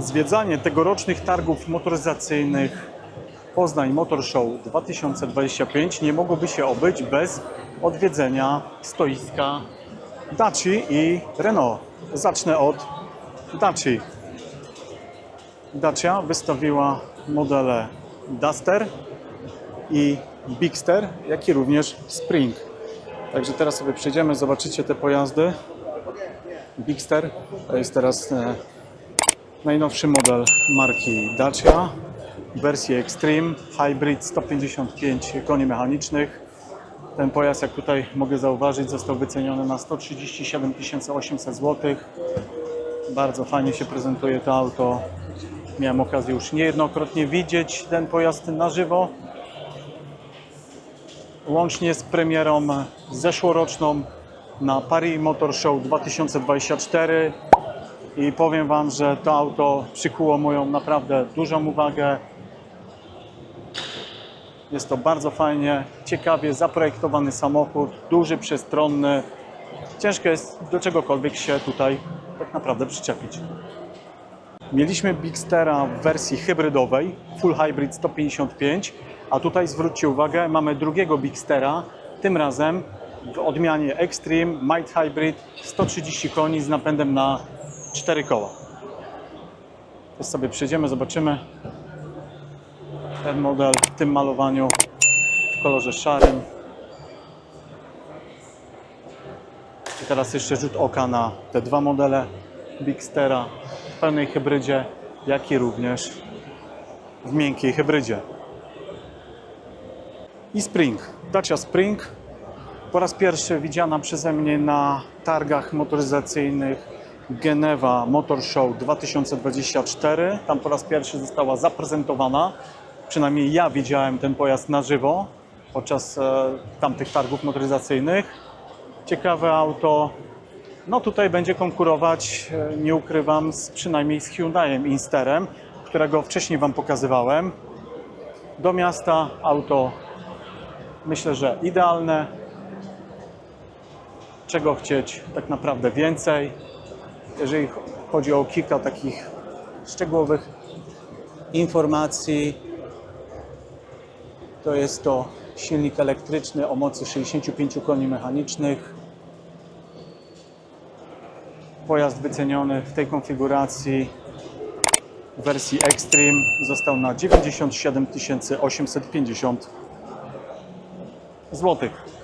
Zwiedzanie tegorocznych targów motoryzacyjnych Poznań Motor Show 2025 nie mogłoby się obyć bez odwiedzenia stoiska Daci i Renault. Zacznę od Daci. Dacia wystawiła modele Duster i Bigster, jak i również Spring. Także teraz sobie przejdziemy, zobaczycie te pojazdy. Bigster to jest teraz e, najnowszy model marki Dacia wersji Extreme Hybrid 155 koni mechanicznych. Ten pojazd, jak tutaj mogę zauważyć, został wyceniony na 137 800 zł. Bardzo fajnie się prezentuje to auto. Miałem okazję już niejednokrotnie widzieć ten pojazd na żywo. Łącznie z premierą zeszłoroczną na Paris Motor Show 2024 i powiem Wam, że to auto przykuło moją naprawdę dużą uwagę. Jest to bardzo fajnie, ciekawie zaprojektowany samochód, duży, przestronny. Ciężko jest do czegokolwiek się tutaj tak naprawdę przyczepić. Mieliśmy Bigstera w wersji hybrydowej, Full Hybrid 155, a tutaj zwróćcie uwagę, mamy drugiego Bigstera, tym razem w odmianie Extreme Might Hybrid 130 koni z napędem na 4 koła. Teraz sobie przejdziemy, zobaczymy ten model w tym malowaniu w kolorze szarym. I teraz jeszcze rzut oka na te dwa modele Bigstera w pełnej hybrydzie, jak i również w miękkiej hybrydzie. I Spring. Dacia Spring po raz pierwszy widziana przeze mnie na targach motoryzacyjnych Genewa Motor Show 2024. Tam po raz pierwszy została zaprezentowana. Przynajmniej ja widziałem ten pojazd na żywo podczas e, tamtych targów motoryzacyjnych. Ciekawe auto. No tutaj będzie konkurować, e, nie ukrywam, z, przynajmniej z Hyundaiem Insterem, którego wcześniej Wam pokazywałem. Do miasta auto myślę, że idealne. Czego chcieć tak naprawdę więcej? Jeżeli chodzi o kilka takich szczegółowych informacji, to jest to silnik elektryczny o mocy 65 koni mechanicznych. Pojazd wyceniony w tej konfiguracji w wersji Extreme został na 97 850 złotych.